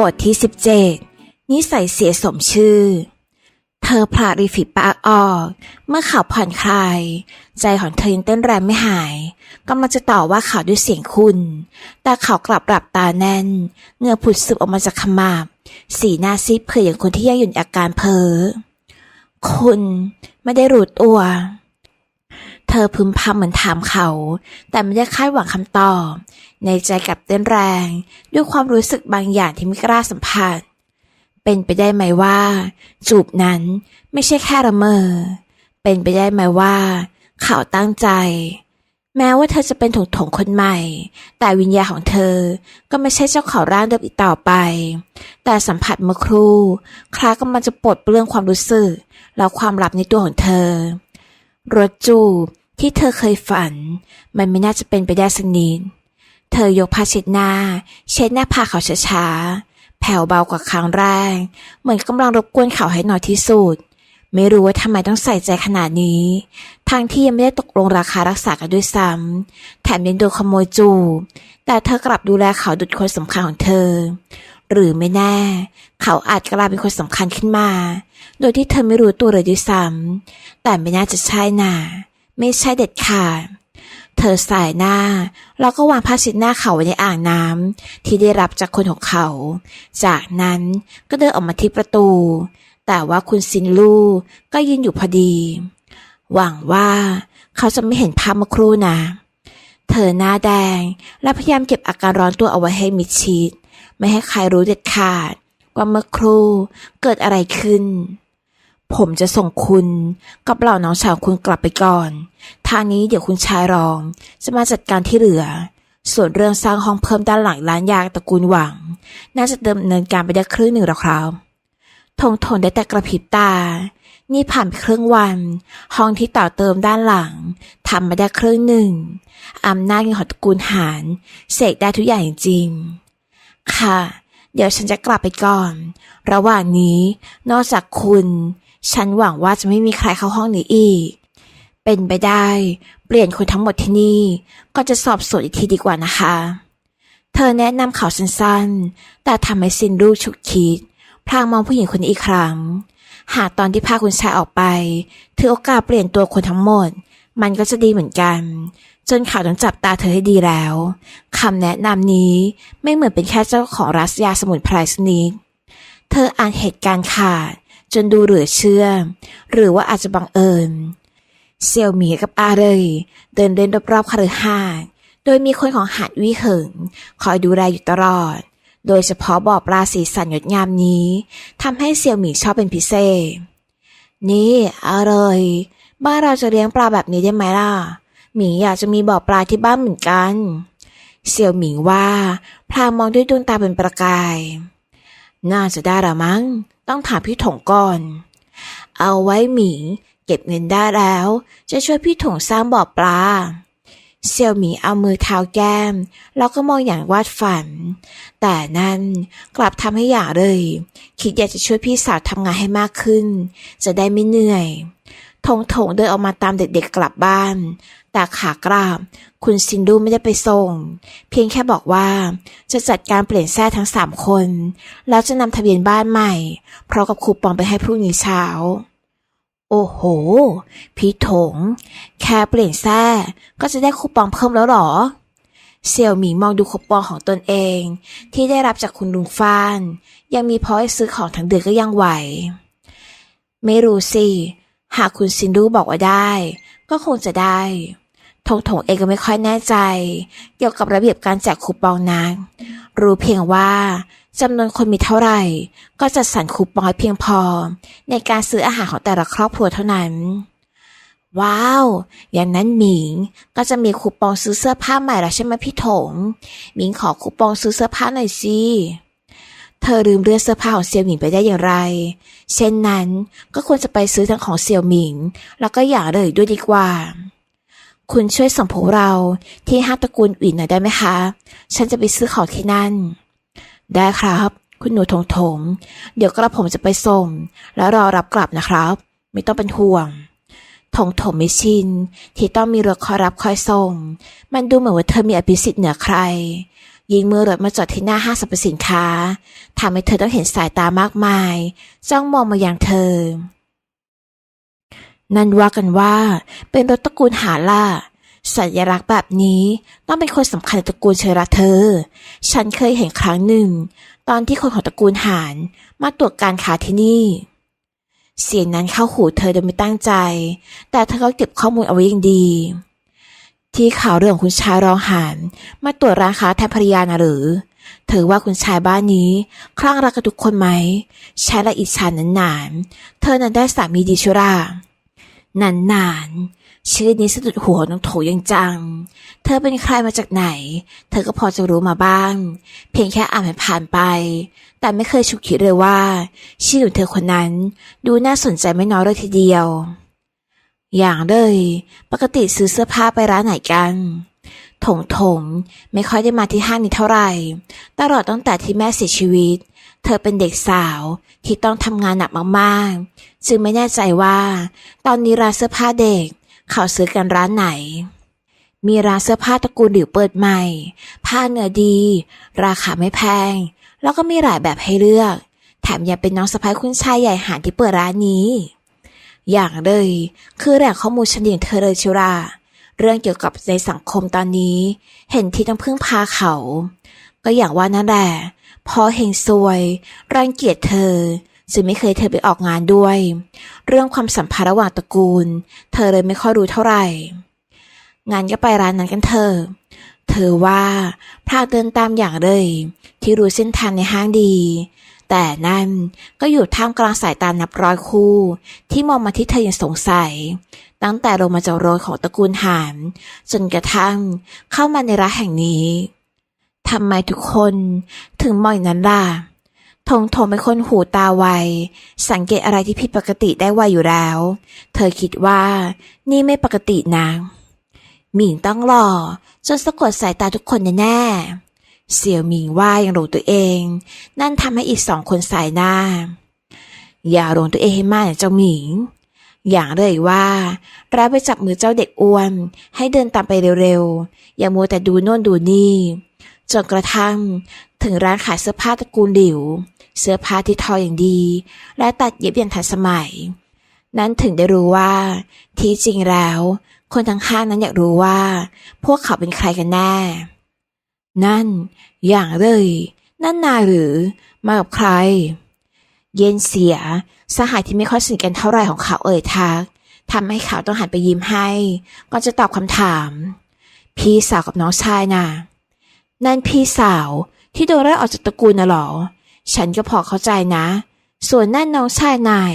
บทที่ 17 นิสัยเสียสมชื่อ เธอพลาดริมฝีปากออก เมื่อเขาวผ่อนคลาย ใจของเธอยังเต้นแรงไม่หายกำลังจะต่อว่าเขาวด้วยเสียงคุณ แต่เขากลับหลับตาแน่นเงื่อผุดซึมออกมาจากขมับสีหน้าซีดเผยอย่างคนที่ยังอยู่ในอาการเพ้อคุณไม่ได้รู้ตัว เธอพึมพำเหมือนถามเขา แต่ไม่ได้คาดหวังคำตอบ ในใจกลับเต้นแรง ด้วยความรู้สึกบางอย่างที่ไม่กล้าสัมผัส เป็นไปได้ไหมว่า จูบนั้นไม่ใช่แค่ละเมอ เป็นไปได้ไหมว่า เขาตั้งใจ แม้ว่าเธอจะเป็นถงถงคนใหม่ แต่วิญญาณของเธอก็ไม่ใช่เจ้าของร่างเดิมอีกต่อไป แต่สัมผัสเมื่อครู่คล้ายกำลังจะปลดเปลื้องความรู้สึก แล้วความลับในตัวของเธอรถจูบ ที่เธอเคยฝัน มันไม่น่าจะเป็นไปได้สักนิดเธอยกผ้าเช็ดหน้า เช็ดหน้าผากเขาช้าๆแผ่วเบากว่าครั้งแรก เหมือนกำลังรบกวนเขาให้น้อยที่สุด ไม่รู้ว่าทำไมต้องใส่ใจขนาดนี้ทางที่ยังไม่ได้ตกลงราคารักษากันด้วยซ้ำแถมยังโดนขโมยจูบแต่เธอกลับดูแลเขาดุจคนสำคัญของเธอ หรือไม่แน่ เขาอาจกลายเป็นคนสำคัญขึ้นมา โดยที่เธอไม่รู้ตัวเลยด้วยซ้ำแต่ไม่น่าจะใช่น่ะ ไม่ใช่เด็ดขาดเธอสายหน้า แล้วก็วางผ้าเช็ดหน้าเขาไว้ในอ่างน้ำที่ได้รับจากคนของเขา จากนั้นก็เดินออกมาที่ประตู แต่ว่าคุณซินลูก็ยืนอยู่พอดี หวังว่าเขาจะไม่เห็นภาพเมื่อครู่นะ เธอหน้าแดงและพยายามเก็บอาการร้อนตัวเอาไว้ให้มิดชิด ไม่ให้ใครรู้เด็ดขาดว่าเมื่อครู่เกิดอะไรขึ้น ผมจะส่งคุณกับเหล่าน้องชาวคุณกลับไปก่อน ทางนี้เดี๋ยวคุณชายรอง จะมาจัดการที่เหลือ ส่วนเรื่องสร้างห้องเพิ่มด้านหลังร้านยาตระกูลหวัง น่าจะดำเนินการไปได้ครึ่งหนึ่งแล้วครับทงทนได้แต่กระพริบตา นี่ผ่านไปครึ่งวัน ห้องที่ต่อเติมด้านหลังทำมาได้ครึ่งหนึ่งอำนาจของตระกูลหานเสกได้ทุกอย่างจริง ค่ะ เดี๋ยวฉันจะกลับไปก่อน ระหว่างนี้ นอกจากคุณ ฉันหวังว่าจะไม่มีใครเข้าห้องนี้อีก เป็นไปได้ เปลี่ยนคนทั้งหมดที่นี่ ก็จะสอบสวนอีกทีดีกว่านะคะ เธอแนะนำเขาสั้นๆ แต่ทำให้ซินรูฉุกคิด พลางมองผู้หญิงคนนี้อีกครั้ง หากตอนที่พาคุณชายออกไปถือโอกาสเปลี่ยนตัวคนทั้งหมด มันก็จะดีเหมือนกัน จนเขาต้องจับตาเธอให้ดีแล้วคำแนะนำนี้ไม่เหมือนเป็นแค่เจ้าของรัสยาสมุนไพรสนิดเธออ่านเหตุการณ์ขาด จนดูเหลือเชื่อ หรือว่าอาจจะบังเอิญ เซียวหมีกับอาเรยเดินเล่นรอบๆคฤหาสน์โดยมีคนของหาดวิเหิงคอยดูแลอยู่ตลอด โดยเฉพาะบ่อปลาสีสันงดงามนี้ทำให้เซียวหมีชอบเป็นพิเศษ นี่อาเรยบ้านเราจะเลี้ยงปลาแบบนี้ได้ไหมล่ะ หมีอยากจะมีบ่อปลาที่บ้านเหมือนกันเซียวหมิงว่า พลางมองด้วยดวงตาเป็นประกาย น่าจะได้ละมั้งต้องถามพี่ถงก่อน เอาไว้หมิงเก็บเงินได้แล้ว จะช่วยพี่ถงสร้างบ่อปลาเซียวหมีเอามือเท้าแก้ม แล้วก็มองอย่างวาดฝัน แต่นั่นกลับทำให้อยางเลย คิดอยากจะช่วยพี่สาวทำงานให้มากขึ้น จะได้ไม่เหนื่อย ทงถงเดินออกมาตามเด็กๆกลับบ้าน แต่ขากลับคุณซินดูไม่ได้ไปส่ง เพียงแค่บอกว่า จะจัดการเปลี่ยนแท้ทั้งสามคน แล้วจะนำทะเบียนบ้านใหม่ พร้อมกับคูปองไปให้พรุ่งนี้เช้า โอ้โห พี่ถง แค่เปลี่ยนแท้ก็จะได้คูปองเพิ่มแล้วหรอเสี่ยวหมิงมองดูคูปองของตนเอง ที่ได้รับจากคุณลุงฟาน ยังมีพอให้ซื้อของทั้งเดือนก็ยังไหว ไม่รู้สิ หากคุณซินดูบอกว่าได้ ก็คงจะได้ ทงถงเองก็ไม่ค่อยแน่ใจ เกี่ยวกับระเบียบการแจกคูปองนักรู้เพียงว่าจำนวนคนมีเท่าไหร่ ก็จัดสรรคูปองเพียงพอ ในการซื้ออาหารของแต่ละครอบครัวเท่านั้น ว้าว อย่างนั้นหมิงก็จะมีคูปองซื้อเสื้อผ้าใหม่แล้วใช่ไหมพี่ถงหมิงขอคูปองซื้อเสื้อผ้าหน่อยสิเธอลืมเรื่องเสื้อผ้าของเซียวหมิงไปได้อย่างไร เช่นนั้นก็ควรจะไปซื้อทั้งของเซียวหมิง แล้วก็อย่าเลยด้วยดีกว่า คุณช่วยส่งพวกเราที่ห้างตระกูลอื่นหน่อยได้ไหมคะ ฉันจะไปซื้อของที่นั่น ได้ครับ คุณหนูถงถง เดี๋ยวกระผมจะไปส่ง แล้วรอรับกลับนะครับ ไม่ต้องเป็นห่วงถงถงไม่ชินที่ต้องมีรถคอยรับคอยส่ง มันดูเหมือนว่าเธอมีอภิสิทธิ์เหนือใคร ยิงมือรถมาจอดที่หน้าห้างสรรพสินค้าทำให้เธอต้องเห็นสายตามากมาย จ้องมองมาอย่างเธอ นั่นว่ากันว่า เป็นรถตระกูลหาล่า สัญลักษณ์แบบนี้ต้องเป็นคนสำคัญตระกูลเชอราเธอ ฉันเคยเห็นครั้งหนึ่ง ตอนที่คนของตระกูลหานมาตรวจการค้าที่นี่ เสียงนั้นเข้าหูเธอโดยไม่ตั้งใจ แต่เธอก็เก็บข้อมูลเอาไว้อย่างดี ที่ข่าวเรื่องคุณชายรองหานมาตรวจร้านค้าแทนภรรยานะหรือเธอว่าคุณชายบ้านนี้คลั่งรักกับทุกคนไหมใช้ละอิจฉานั้นนานๆเธอนั้นได้สามีดีชุรา นานนานๆชื่อนี้สะดุดหัวน้องโถยังจัง เธอเป็นใครมาจากไหน เธอก็พอจะรู้มาบ้าง เพียงแค่อ่านผ่านไป แต่ไม่เคยฉุกคิดเลยว่า ชื่อของเธอคนนั้น ดูน่าสนใจไม่น้อยเลยทีเดียว อย่างเลย ปกติซื้อเสื้อผ้าไปร้านไหนกันถงถงไม่ค่อยได้มาที่ห้างนี้เท่าไหร่ ตลอดตั้งแต่ที่แม่เสียชีวิต เธอเป็นเด็กสาวที่ต้องทำงานหนักมากๆ จึงไม่แน่ใจว่า ตอนนี้ร้านเสื้อผ้าเด็กเขาซื้อกันร้านไหน มีร้านเสื้อผ้าตระกูลหลิวเปิดใหม่ ผ้าเนื้อดี ราคาไม่แพง แล้วก็มีหลายแบบให้เลือก แถมยังเป็นน้องสะพ้ายคุณชายใหญ่หานที่เปิดร้านนี้ อย่างเลย คือแหล่งข้อมูลชั้นดีของเธอเลยชิราเรื่องเกี่ยวกับในสังคมตอนนี้ เห็นที่ต้องพึ่งพาเขา ก็อย่างว่านั่นแหละ พอเฮงซวย รังเกียจเธอจึงไม่เคยเธอไปออกงานด้วย เรื่องความสัมพันธ์ระหว่างตระกูล เธอเลยไม่ค่อยรู้เท่าไหร่งานก็ไปร้านนั้นกันเถอะเธอว่าพาเดินตามอย่างเลย ที่รู้เส้นทางในห้างดี แต่นั่นก็อยู่ท่ามกลางสายตานับร้อยคู่ ที่มองมาที่เธออย่างสงสัย ตั้งแต่ลงมาจากรถของตระกูลหานจนกระทั่งเข้ามาในร้านแห่งนี้ ทำไมทุกคนถึงมองอย่างนั้นล่ะทงทงเป็นคนหูตาไว สังเกตอะไรที่ผิดปกติได้ไวอยู่แล้ว เธอคิดว่านี่ไม่ปกตินะหมิงต้องหล่อจนสะกดสายตาทุกคนแน่ๆ เสี่ยวหมิงว่ายังหลงตัวเอง นั่นทำให้อีกสองคนสายหน้า อย่าหลงตัวเองให้มากนะเจ้าหมิง อย่างเลยว่ารับไปจับมือเจ้าเด็กอ้วน ให้เดินตามไปเร็วๆ อย่ามัวแต่ดูโน่นดูนี่ จนกระทั่ง ถึงร้านขายเสื้อผ้าตระกูลหลิว เสื้อผ้าที่ทออย่างดี และตัดเย็บอย่างทันสมัย นั้นถึงได้รู้ว่า ที่จริงแล้ว คนทั้งห้างนั้นอยากรู้ว่า พวกเขาเป็นใครกันแน่ นั่น อย่างเลย นั่นนาหรือ มากับใคร เย็นเสียสหายที่ไม่ค่อยสนิทกันเท่าไหร่ของเขาเอ่ยทักทำให้เขาต้องหันไปยิ้มให้ก่อนจะตอบคำถาม พี่สาวกับน้องชายน่ะ นั่นพี่สาวที่โดนไล่ออกจากตระกูลน่ะหรอ ฉันก็พอเข้าใจนะ ส่วนนั่นน้องชายนาย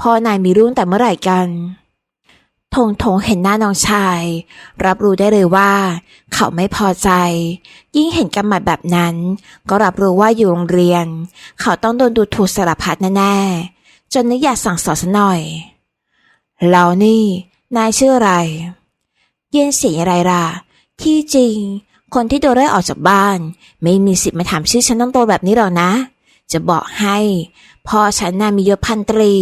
พ่อนายมีรุ่นแต่เมื่อไหร่กันทงทงเห็นหน้าน้องชาย รับรู้ได้เลยว่า เขาไม่พอใจ ยิ่งเห็นกำหมัดแบบนั้น ก็รับรู้ว่าอยู่โรงเรียน เขาต้องโดนดูถูกสารพัดแน่ๆจนนึกอยากสั่งสอนซะหน่อยแล้วนี่ นายชื่ออะไร เย็นเสียงอะไรล่ะที่จริง คนที่โดนไล่ออกจากบ้าน ไม่มีสิทธิ์มาถามชื่อฉันต้องโตแบบนี้หรอกนะ จะบอกให้พ่อฉันน่ามียศพันตรี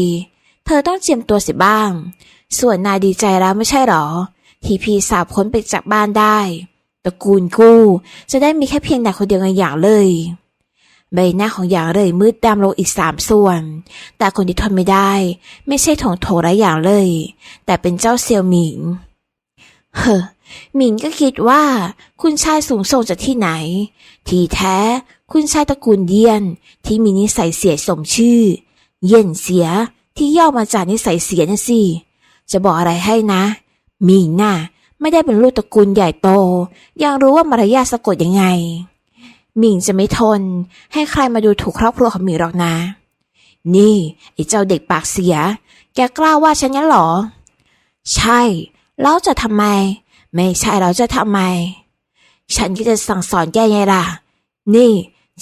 เธอต้องเจียมตัวสิบ้าง ส่วนนายดีใจแล้วไม่ใช่หรอ ที่พี่สาวพ้นไปจากบ้านได้ตระกูลกู้ จะได้มีแค่เพียงนายคนเดียวกันอย่างเลยใบหน้าของอย่างเลยมืดดำลงอีกสามส่วน แต่คนที่ทนไม่ได้ ไม่ใช่ถงโถไรอย่างเลย แต่เป็นเจ้าเซียวหมิง เฮ้อ หมิงก็คิดว่า คุณชายสูงส่งจากที่ไหน ที่แท้ คุณชายตระกูลเยียน ที่มีนิสัยเสียสมชื่อ เย็นเสียที่ย่อมาจากนิสัยเสียน่ะสิ จะบอกอะไรให้นะ หมิงน่ะ ไม่ได้เป็นลูกตระกูลใหญ่โต ยังรู้ว่ามารยาทสะกดยังไง หมิงจะไม่ทน ให้ใครมาดูถูกครอบครัวของหมิงหรอกนะ นี่ไอ้เจ้าเด็กปากเสีย แกกล้าว่าฉันงั้นหรอ ใช่ แล้วจะทำไม ไม่ใช่เราจะทำไม ฉันก็จะสั่งสอนแกไงล่ะ นี่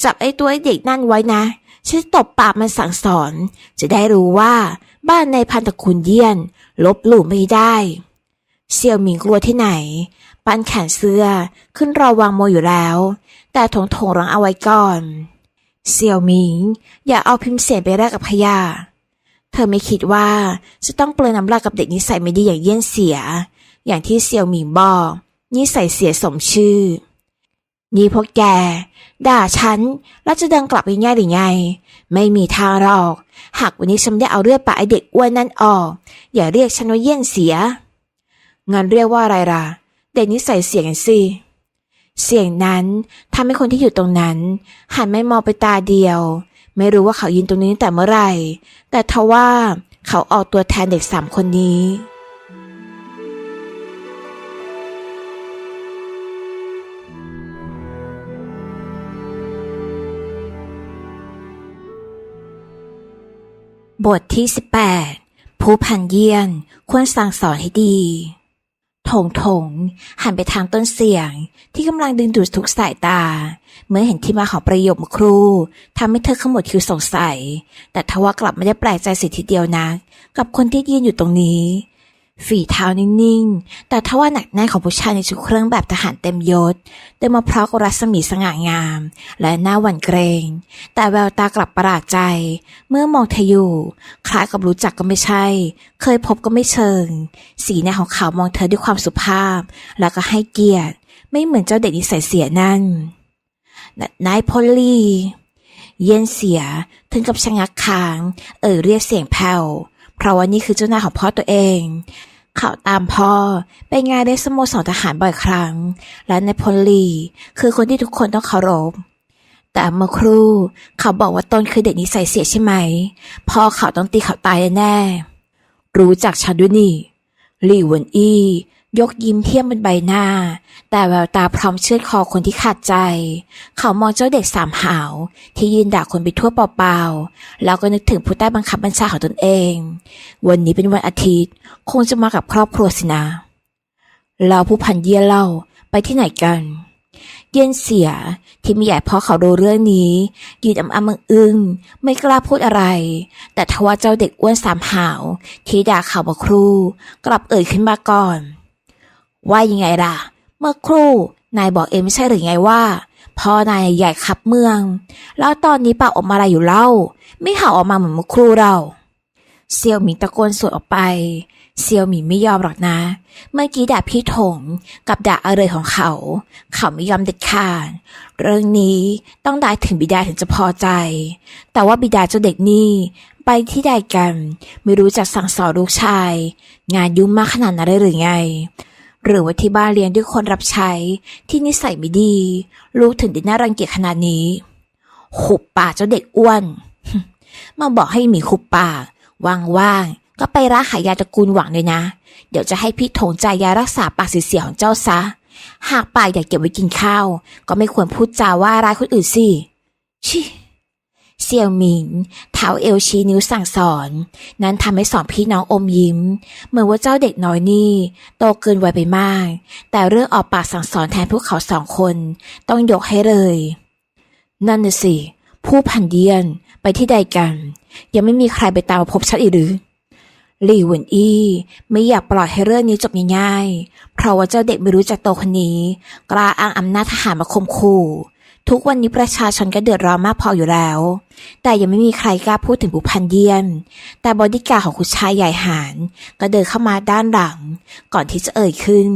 จับไอ้ตัวไอ้เด็กนั่นไว้นะ ฉันตบปากมันสั่งสอน จะได้รู้ว่าบ้านในพันตะคุณเยี่ยน ลบหลู่ไม่ได้ เสี่ยวหมิงกลัวที่ไหน ปันแขนเสื้อขึ้นรอวางโมอยู่แล้ว แต่ถงถงรังเอาไว้ก่อน เสี่ยวหมิง อย่าเอาพิมพ์เสียนไปแลกกับพยาเธอไม่คิดว่าจะต้องเปลืองน้ำลายกับเด็กนิสัยไม่ดีอย่างเยี่ยนเสีย อย่างที่เสี่ยวหมิงบอกนิสัยเสียสมชื่อ นี่พวกแก ด่าฉัน แล้วจะเดินกลับไปง่ายหรือไง ไม่มีทางหรอก หากวันนี้ฉันได้เอาเลือดปลาไอเด็กอ้วนนั่นออก อย่าเรียกฉันว่าเยี่ยนเสียงั้นเรียกว่าอะไรล่ะ เด็กนิสัยเสียงสิเสียงนั้นทำให้คนที่อยู่ตรงนั้น หันไม่มองไปตาเดียว ไม่รู้ว่าเขายืนตรงนี้ตั้งแต่เมื่อไหร่ แต่ทว่าเขาออกตัวแทนเด็กสามคนนี้ บทที่ 18 ผู้พันเยี่ยนควรสั่งสอนให้ดี ถงถง หันไปทางต้นเสียงที่กำลังดึงดูดทุกสายตา เมื่อเห็นที่มาของประโยคครูทำให้เธอขมวดคิ้วสงสัย แต่ทว่ากลับไม่ได้แปลกใจสิทีเดียวนะกับคนที่ยืนอยู่ตรงนี้ ฝีเท้านิ่งๆ แต่ทว่าหนักแน่นของผู้ชายในชุดเครื่องแบบทหารเต็มยศเต็มมาพร้อมกับรัศมีสง่างาม และหน้าหวั่นเกรง แต่แววตากลับประหลาดใจ เมื่อมองเธออยู่ คล้ายกับรู้จักก็ไม่ใช่ เคยพบก็ไม่เชิง สีหน้าของเขามองเธอด้วยความสุภาพ แล้วก็ให้เกียรติ ไม่เหมือนเจ้าเด็กนิสัยเสียนั่นนนายพอลลี่ เย็นเสียถึงกับชะงักค้าง เอ่ยเรียกเสียงแผ่ว เพราะว่านี่คือเจ้านายของพ่อตัวเอง เขาตามพ่อไปงานได้สโมสรทหารบ่อยครั้ง และในพลลีคือคนที่ทุกคนต้องเคารพแต่เมื่อครู่เขาบอกว่าตนคือเด็กนิสัยเสียใช่ไหม พ่อเขาต้องตีเขาตายแน่ รู้จักฉันด้วยนี่หลี่หวนอี้ ยกยิ้มเทียมบนใบหน้า แต่แววตาพร้อมเชือดคอคนที่ขาดใจ เขามองเจ้าเด็กสามหาว ที่ยืนด่าคนไปทั่วเปล่าๆแล้วก็นึกถึงผู้ใต้บังคับบัญชาของตนเอง วันนี้เป็นวันอาทิตย์ คงจะมากับครอบครัวสินะเราผู้พันเยี่ยเล่าไปที่ไหนกันเย็นเสียที่ม่อยากเพราะเขารู้เรื่องนี้ ยืนอำอำอึ้งๆไม่กล้าพูดอะไร แต่ทว่าเจ้าเด็กอ้วนสามหาว ที่ด่าเขาเมื่อครู่กลับเอ่ยขึ้นมาก่อน ว่ายังไงล่ะ เมื่อครู่นายบอกเองไม่ใช่หรือไงว่าพ่อนายใหญ่ขับเมือง แล้วตอนนี้ปากออกมาอะไรอยู่เล่า ไม่เห่าออกมาเหมือนเมื่อครู่เราเซียวหมิงตะโกนสวนออกไปเซียวหมิงไม่ยอมหรอกนะ เมื่อกี้ด่าพี่ถงกับด่าอะไรของเขา เขาไม่ยอมเด็ดขาดเรื่องนี้ต้องได้ถึงบิดาถึงจะพอใจ แต่ว่าบิดาเจ้าเด็กนี่ไปที่ใดกัน ไม่รู้จักสั่งสอนลูกชาย งานยุ่งมากขนาดนั้นเลยหรือไง หรือว่าที่บ้านเลี้ยงด้วยคนรับใช้ที่นิสัยไม่ดี ลูกถึงได้น่ารังเกียจขนาดนี้ หุบปากเจ้าเด็กอ้วน มาบอกให้หมีหุบปากว่างๆก็ไปร้านขายยาตระกูลหวังเลยนะ เดี๋ยวจะให้พี่ถงจ่ายยารักษาปากเสียของเจ้าซะ หากปากอยากเก็บไว้กินข้าว ก็ไม่ควรพูดจาว่าร้ายคนอื่นสิชิ เสี่ยวหมิงเท้าเอวชี้นิ้วสั่งสอน นั้นทำให้สองพี่น้องอมยิ้ม เหมือนว่าเจ้าเด็กน้อยนี่ โตเกินวัยไปมาก แต่เรื่องออกปากสั่งสอนแทนพวกเขาสองคน ต้องยกให้เลย นั่นน่ะสิ ผู้พันเดียนไปที่ใดกัน ยังไม่มีใครไปตามมาพบฉันอีกหรือหลี่หวนอี้ไม่อยากปล่อยให้เรื่องนี้จบง่ายๆ เพราะว่าเจ้าเด็กไม่รู้จักโตคนนี้ กล้าอ้างอำนาจทหารมาข่มขู่ ทุกวันนี้ประชาชนก็เดือดร้อนมากพออยู่แล้ว แต่ยังไม่มีใครกล้าพูดถึงผู้พันเยี่ยน แต่บอดี้การ์ดของคุณชายใหญ่หานก็เดินเข้ามาด้านหลัง ก่อนที่จะเอ่ยขึ้น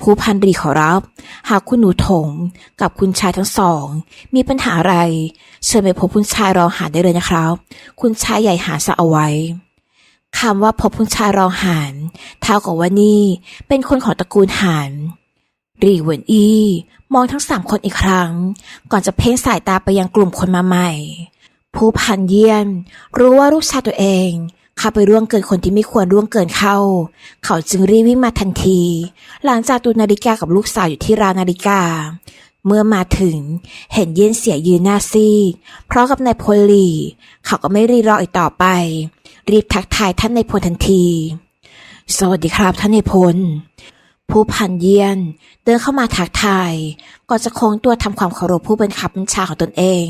ผู้พันรีขอรับ หากคุณหนูถงกับคุณชายทั้งสอง มีปัญหาอะไร เชิญไปพบคุณชายรองหานได้เลยนะครับ คุณชายใหญ่หานสะเอาไว้คำว่าพบคุณชายรองหานเท่ากับว่านี่เป็นคนของตระกูลหานรีเหวินอี้ มองทั้งสามคนอีกครั้ง ก่อนจะเพ่งสายตาไปยังกลุ่มคนมาใหม่ ผู้พันเยี่ยน รู้ว่าลูกชายตัวเองข้าไปร่วงเกินคนที่ไม่ควรร่วงเกินเข้า เขาจึงรีบวิ่งมาทันที หลังจากดูนาฬิกากับลูกสาวอยู่ที่ร้านนาฬิกา เมื่อมาถึงเห็นเย็นเสียยืนหน้าซีดเพราะกับนายพลลี เขาก็ไม่รีรออีกต่อไป รีบทักทายท่านนายพลทันที สวัสดีครับท่านนายพล ผู้พันเยียน เดินเข้ามาทักทายก่อนจะโค้งตัวทำความเคารพผู้บังคับบัญชาของตนเอง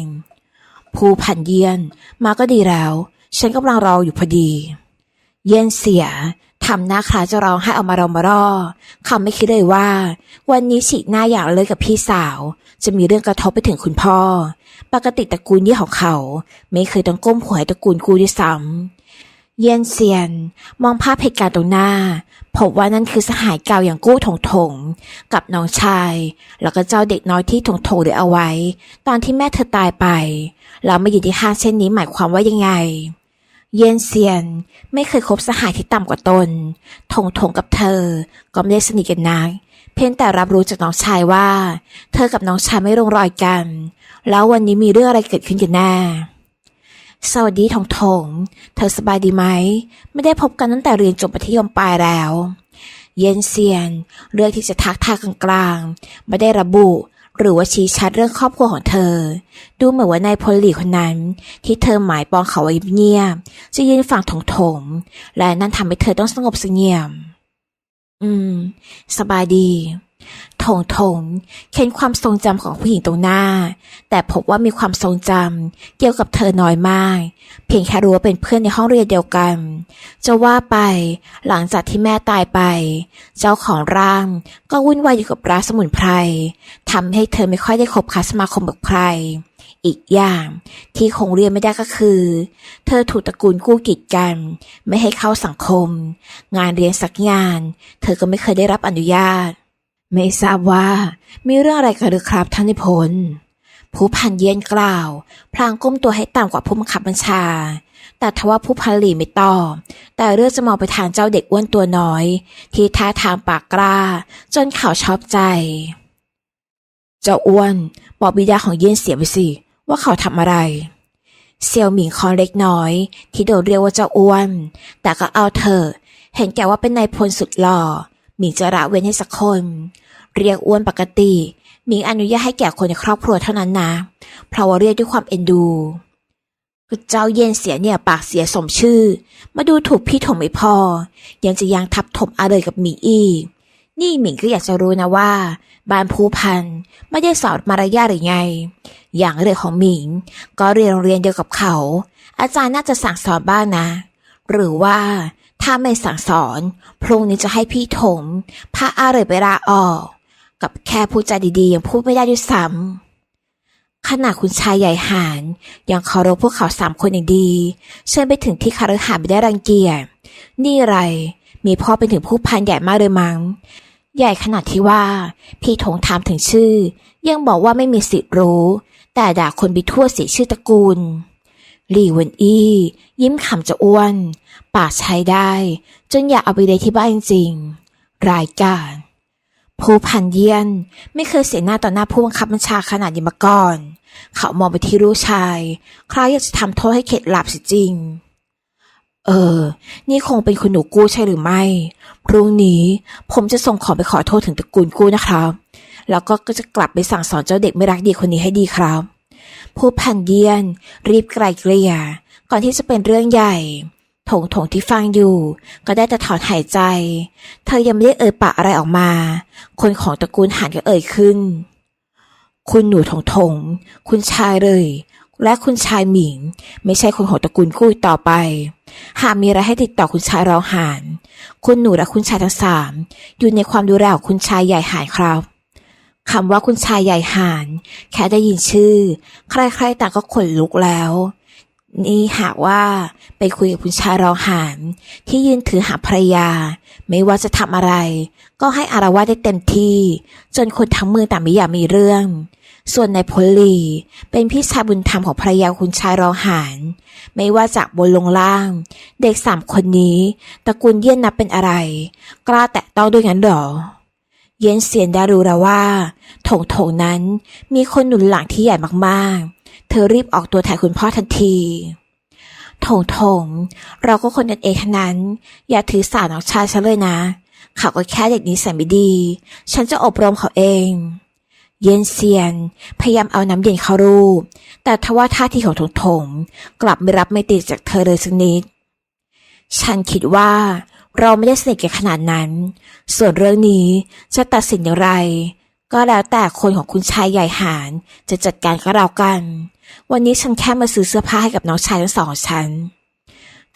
ผู้พันเยียนมาก็ดีแล้ว ฉันกำลังรออยู่พอดี เย็นเสียทำหน้าคล้ายจะร้องให้เอามารอมารอเขาไม่คิดเลยว่า วันนี้ฉีกหน้าอย่างเลยกับพี่สาว จะมีเรื่องกระทบไปถึงคุณพ่อ ปกติตระกูลยี่ของเขา ไม่เคยต้องก้มหัวให้ตระกูลกูด้วยซ้ำ เยียนเซียน มองภาพเหตุการณ์ตรงหน้า พบว่านั่นคือสหายเก่าอย่างกู้ถงถงกับน้องชาย แล้วก็เจ้าเด็กน้อยที่ถงถงเหลือเอาไว้ ตอนที่แม่เธอตายไปแล้วมาอยู่ที่ห้างเช่นนี้หมายความว่ายังไง เยียนเซียนไม่เคยคบสหายที่ต่ำกว่าตนถงถงกับเธอ ก็ไม่ได้สนิทกันนัก เพียงแต่รับรู้จากน้องชายว่า เธอกับน้องชายไม่ลงรอยกัน แล้ววันนี้มีเรื่องอะไรเกิดขึ้นกันแน่ สวัสดีทองทง เธอสบายดีไหม ไม่ได้พบกันตั้งแต่เรียนจบมัธยมปลายแล้ว เย็นเซียน เลือกที่จะทักทายกลางๆ ไม่ได้ระบุ หรือว่าชี้ชัดเรื่องครอบครัวของเธอ ดูเหมือนว่านายพลหลีคนนั้น ที่เธอหมายปองเขาไว้เงียบจะยืนฝั่งถงถงและนั่นทำให้เธอต้องสงบเสงี่ยม อืม สบายดี ถงถงเค้นความทรงจำของผู้หญิงตรงหน้า แต่พบว่ามีความทรงจำเกี่ยวกับเธอน้อยมาก เพียงแค่รู้ว่าเป็นเพื่อนในห้องเรียนเดียวกัน จะว่าไปหลังจากที่แม่ตายไป เจ้าของร่างก็วุ่นวายอยู่กับร้านสมุนไพรทำให้เธอไม่ค่อยได้คบค้าสมาคมกับใคร อีกอย่างที่คงเรียนไม่ได้ก็คือ เธอถูกตระกูลกู้กีดกัน ไม่ให้เข้าสังคม งานเรียนสักงาน เธอก็ไม่เคยได้รับอนุญาต ไม่ทราบว่ามีเรื่องอะไรกันหรือครับท่านนิพนธ์ผู้พันเย็นกล่าว พลางก้มตัวให้ต่ำกว่าผู้บังคับบัญชา แต่ทว่าผู้พันหลีไม่ตอบ แต่เลือกจะมองไปทางเจ้าเด็กอ้วนตัวน้อย ที่ท่าทางปากกล้า จนเขาชอบใจ เจ้าอ้วนบอกบิดาของเย็นเสียไปสิ ว่าเขาทำอะไร เซียวหมิงคอนเล็กน้อย ที่โดนเรียกว่าเจ้าอ้วน แต่ก็เอาเถอะเห็นแก่ว่าเป็นนายพลสุดหล่อ หมิงจะละเว้นให้สักคน เรียกอ้วนปกติหมิงอนุญาตให้แก่คนในครอบครัวเท่านั้นนะ เพราะว่าเรียกด้วยความเอ็นดูเจ้าเย็นเสียเนี่ยปากเสียสมชื่อ มาดูถูกพี่ถมไม่พอ ยังจะยังทับถมอาเลยกับหมิงอีก นี่หมิงก็อยากจะรู้นะว่าบ้านภูพันไม่ได้สอนมารยาทหรือไง อย่างเรื่องของหมิง ก็เรียนโรงเรียนเดียวกับเขา อาจารย์น่าจะสั่งสอนบ้างนะ หรือว่า ถ้าไม่สั่งสอน พรุ่งนี้จะให้พี่ถมพาอาเลยไปลาออก กับแค่พูดจาดีๆ ยังพูดไม่ได้ด้วยซ้ำขณะคุณชายใหญ่หานยังเคารพพวกเขาสามคนอย่างดี เชิญไปถึงที่คาร์หาไม่ได้รังเกียจนี่ไร มีพ่อเป็นถึงผู้พันใหญ่มากเลยมั้ง ใหญ่ขนาดที่ว่า พี่ถงถามถึงชื่อ ยังบอกว่าไม่มีสิทธิ์รู้ แต่ด่าคนไปทั่วเสียชื่อตระกูล หลี่หวนอี้ยิ้มขำจะอ้วน ปากใช้ได้ จนอยากเอาไปเลยที่บ้านจริง รายการผู้พันเยียนไม่เคยเสียหน้าต่อหน้าผู้บังคับบัญชาขนาดนี้มาก่อน เขามองไปที่ลูกชาย คล้ายอยากจะทำโทษให้เข็ดหลับสิจริง เออ นี่คงเป็นคุณหนูกู้ใช่หรือไม่ พรุ่งนี้ผมจะส่งของไปขอโทษถึงตระกูลกู้นะครับ แล้วก็จะกลับไปสั่งสอนเจ้าเด็กไม่รักดีคนนี้ให้ดีครับ ผู้พันเยียน รีบไกลเกลี่ย ก่อนที่จะเป็นเรื่องใหญ่ถงถงที่ฟังอยู่ ก็ได้แต่ถอนหายใจ เธอยังไม่ได้เอ่ยปากอะไรออกมา คนของตระกูลหานก็เอ่ยขึ้น คุณหนูถงถง คุณชายเลย และคุณชายหมิง ไม่ใช่คนของตระกูลกู้ต่อไป หากมีอะไรให้ติดต่อคุณชายเราหานคุณหนูและคุณชายทั้งสามอยู่ในความดูแลของคุณชายใหญ่หานครับ คำว่าคุณชายใหญ่หาน แค่ได้ยินชื่อ ใครๆต่างก็ขนลุกแล้ว นี่หากว่าไปคุยกับคุณชายรองหานที่ยืนถือหาภรรยา ไม่ว่าจะทำอะไร ก็ให้อารวาได้เต็มที่ จนคนทั้งเมืองต่างไม่อยากมีเรื่อง ส่วนนายพลี เป็นพี่ชายบุญธรรมของภรรยาคุณชายรองหานไม่ว่าจากบนลงล่าง เด็กสามคนนี้ตระกูลเยี่ยนนับเป็นอะไร กล้าแตะต้องด้วยงั้นหรอ เย็นเสียนได้รู้แล้วว่าโถงโถงนั้นมีคนหนุนหลังที่ใหญ่มากๆ เธอรีบออกตัวแทนคุณพ่อทันทีโถงโถงเราก็คนกันเองทั้งนั้น อย่าถือสาน้องชายฉันเลยนะ เขาก็แค่เด็กนิสัยไม่ดี ฉันจะอบรมเขาเอง เย็นเซียน พยายามเอาน้ำเย็นเข้ารูป แต่ทว่าท่าทีของถงถงกลับไม่รับไม่ติดจากเธอเลยสักนิด ฉันคิดว่า เราไม่ได้สนิทกันขนาดนั้น ส่วนเรื่องนี้จะตัดสินอย่างไร ก็แล้วแต่คนของคุณชายใหญ่หานจะจัดการก็เรากัน วันนี้ฉันแค่มาซื้อเสื้อผ้าให้กับน้องชายทั้งสองของฉัน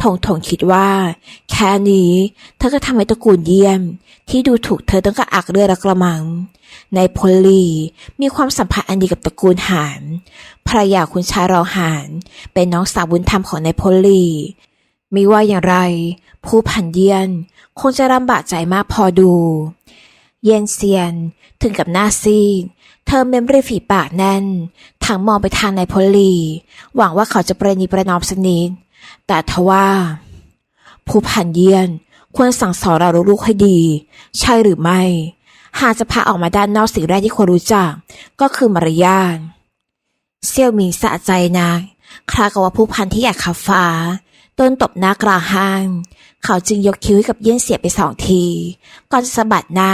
ถงถงคิดว่า แค่นี้เธอก็ทำให้ตระกูลเยี่ยม ที่ดูถูกเธอต้องกระอักเรือระกระมัง ในพลลีมีความสัมพันธ์อันดีกับตระกูลหานภรรยาคุณชายรองหานเป็นน้องสาวบุญธรรมของนายพลลีไม่ว่าอย่างไร ผู้พันเยียนคงจะลำบากใจมากพอดู เย็นเซียนถึงกับหน้าซีดเธอเม้มริฝีปากแน่นทั้งมองไปทางนายพลี หวังว่าเขาจะประนีประนอมสนิดแต่ทว่า ผู้พันเยียนควรสั่งสอนเราลูกๆให้ดี ใช่หรือไม่ หากจะพาออกมาด้านนอกสิ่งแรกที่ควรรู้จัก ก็คือมารยาทเซี่ยวหมิงสะใจนักคลากับว่าผู้พันที่อยากขับฟ้า ต้นตบหน้ากลางห้าง เขาจึงยกคิ้วให้กับเยี่ยนเสียไปสองที ก่อนจะสะบัดหน้า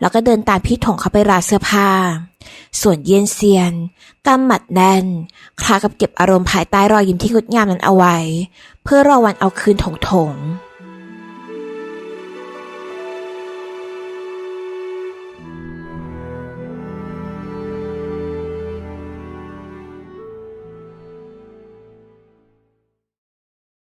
แล้วก็เดินตามพี่ถงเข้าไปร้านเสื้อผ้า ส่วนเยี่ยนเซียนกำหมัดแน่น คลากับเก็บอารมณ์ภายใต้รอยยิ้มที่งดงามนั้นเอาไว้ เพื่อรอวันเอาคืนถงถง